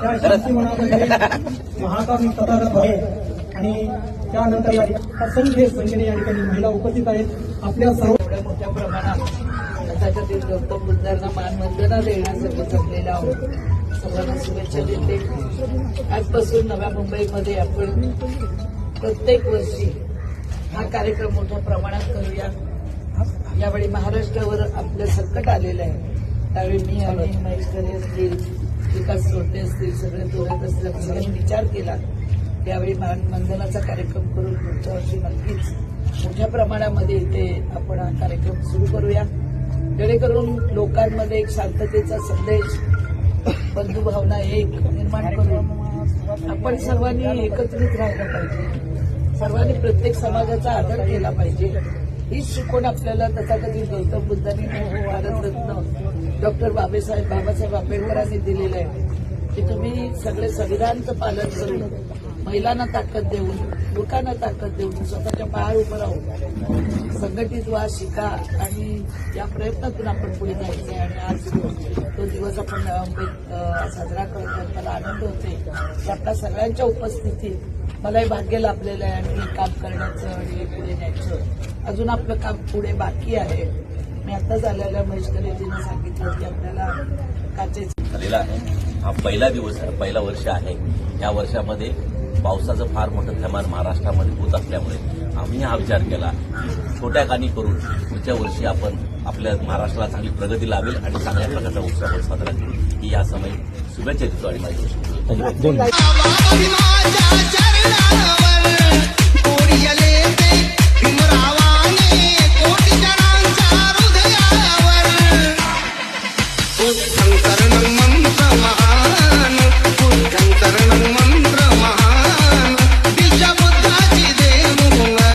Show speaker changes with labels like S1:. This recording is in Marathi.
S1: त्या शांती मनामध्ये महाकामी तथागत आहे आणि त्यानंतर या असंख्य संख्येने या ठिकाणी महिला उपस्थित आहेत आपल्या सर्व
S2: मोठ्या प्रमाणात त्याच्यातील गौतम बुद्धांना मानवंदना देण्यासाठी जमलेला आहोत सर्वांना शुभेच्छा देते आजपासून नव्या मुंबईमध्ये आपण प्रत्येक वर्षी हा कार्यक्रम मोठ्या प्रमाणात करूया. यावेळी महाराष्ट्रावर आपलं संकट आलेलं आहे. त्यावेळी मी आणि महेश खरे असतील विकास सोडते असतील सगळे तोडत असतील सगळ्यांनी विचार केला. त्यावेळी मानवंदनाचा कार्यक्रम करून पुढच्या वर्षी नक्कीच मोठ्या प्रमाणामध्ये इथे आपण हा कार्यक्रम सुरू करूया. जेणेकरून लोकांमध्ये एक शांततेचा संदेश बंधुभावना एक निर्माण करून आपण सर्वांनी एकत्रित राहिलं पाहिजे. सर्वांनी प्रत्येक समाजाचा आदर केला पाहिजे. हीच शिकवण आपल्याला तथाकथित गौतम बुद्धांनी भारतरत्न डॉक्टर बाबासाहेब बाबासाहेब आंबेडकरांनी दिलेलं आहे. की तुम्ही सगळे संविधानचं पालन करून महिलांना ताकद देऊन लोकांना ताकद देऊन स्वतःच्या पायावर उभं राहून संघटित व्हा शिका आणि या प्रयत्नातून आपण पुढे जायचं आहे. आणि आज तो दिवस आपण साजरा करतो त्याला आनंद होते की आपल्या सगळ्यांच्या उपस्थितीत मलाही भाग्य लाभलेलं आहे आणि काम करण्याचं आणि हे पुढे न्यायचं. अजून आपलं काम पुढे बाकी आहे. मी आत्ताच आलेल्या महेश कलेजीनं सांगितलं की आपल्याला काचेचे
S3: झालेला आहे. हा पहिला दिवस आहे पहिला वर्ष आहे. या वर्षामध्ये पावसाचं फार मोठं थैमान महाराष्ट्रामध्ये होत असल्यामुळे आम्ही हा विचार केला. छोट्या कानी करून पुढच्या वर्षी आपण आपल्या महाराष्ट्राला चांगली प्रगती लावेल आणि चांगल्या प्रकारचा उत्सव साजरा करू. ही या समय शुभेच्छा देतो आणि माझी
S4: माझ्या